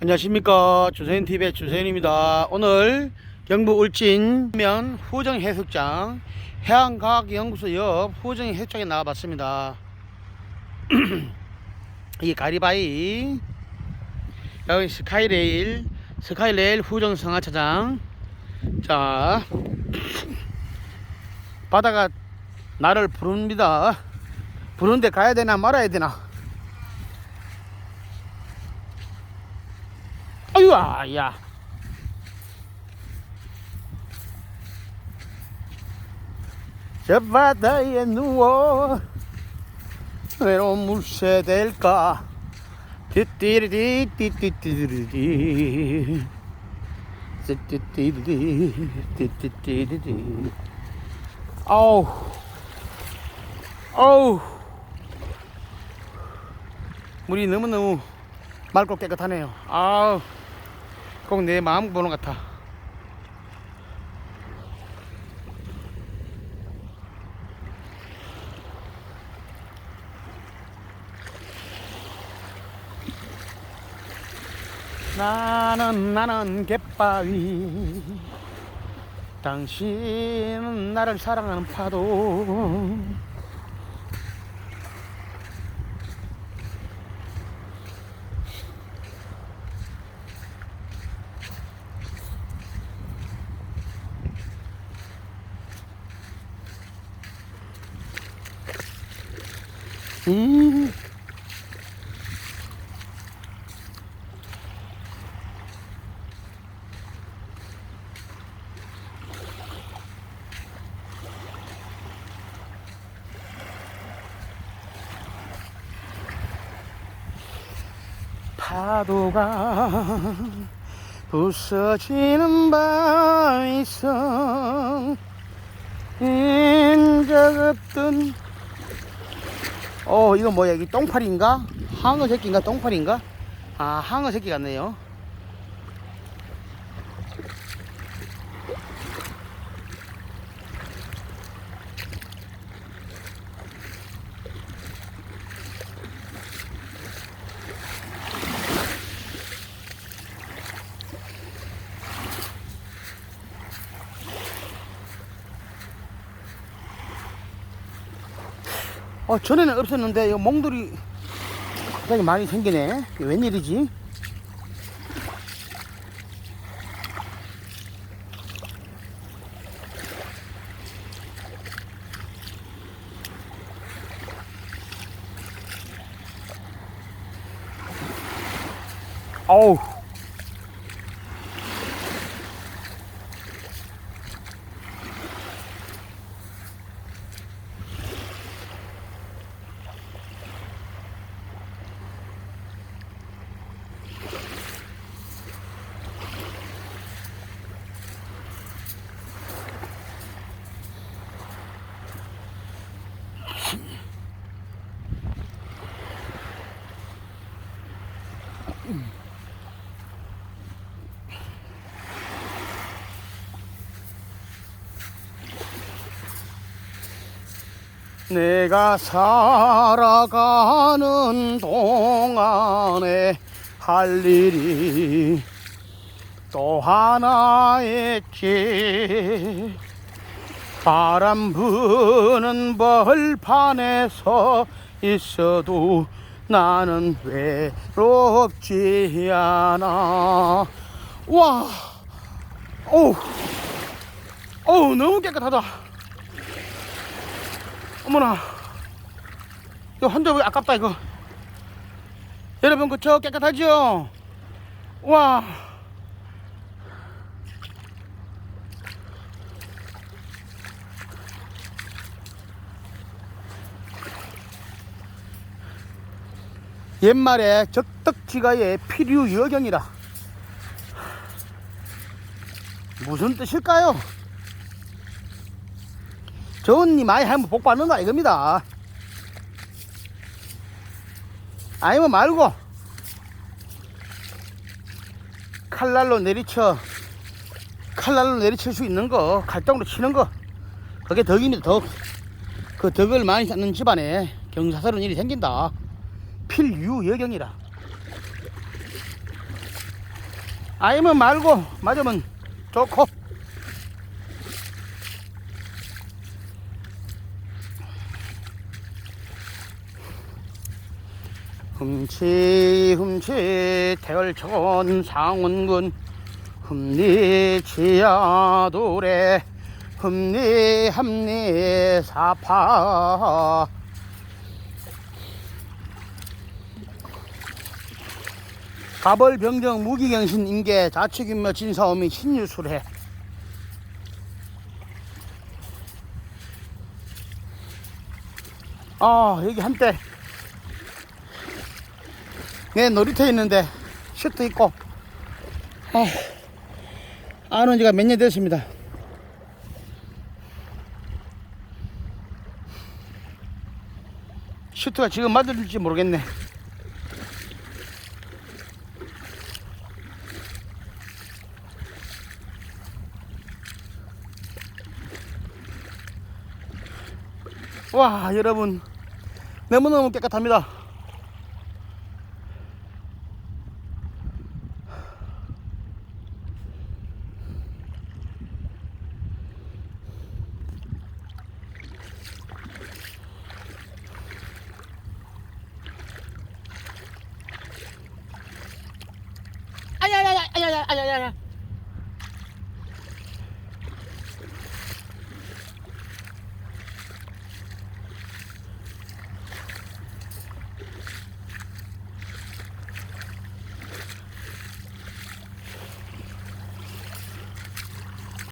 안녕하십니까. 주세인TV의 주세인입니다. 오늘 경북 울진 면 후정해수욕장 해양과학연구소 옆 후정해수욕장에 나와봤습니다. 이 가리바이 여기 스카이레일 스카이레일 후정성하차장. 자 바다가 나를 부릅니다. 부르는데 가야 되나 말아야 되나 아유아 야. 저 바다에 누워 외로운 물새 될까? 띠띠리디 띠띠띠리디 띠띠띠리디 띠띠띠리디 아우. 아우. 물이 너무너무 맑고 깨끗하네요. 아우 꼭 내 마음 보는 것 같아. 나는 나는 갯바위. 당신은 나를 사랑하는 파도 음. 파도가 부서지는 밤 있어 인적 없던 어 이거 뭐야 이게 똥파리인가? 항어 새끼인가 똥파리인가? 아 항어 새끼 같네요 어 전에는 없었는데 이거 몽돌이 갑자기 많이 생기네 이게 웬일이지? 어우 내가 살아가는 동안에 할 일이 또 하나 있지 바람 부는 벌판에 서 있어도 나는 외롭지 않아. 와 어우 어우 너무 깨끗하다 어머나. 이거 한대 왜 아깝다 이거. 여러분 그저 깨끗하죠? 와. 옛말에 적덕지가의 필유 여경이라. 무슨 뜻일까요? 일 많이 하면 복 받는다 이겁니다. 아니면 말고 칼날로 내리쳐 칼날로 내리칠 수 있는 거 칼등으로 치는 거 그게 덕입니다 덕. 그 덕을 많이 쌓는 집안에 경사스러운 일이 생긴다. 필유 여경이라. 아니면 말고 맞으면 좋고 흠치 흠치 태열천 상원군. 흠리 지하도래. 흠리 함리 사파. 가벌 병정 무기경신 인계 자축인묘 진사오미 신유술해. 아 여기 한때 내 놀이터 있는데 슈트 있고. 아, 안온 지가 몇 년 됐습니다. 슈트가 지금 맞을지 모르겠네. 와 여러분. 너무너무 깨끗합니다 아야야야 아야야 아야야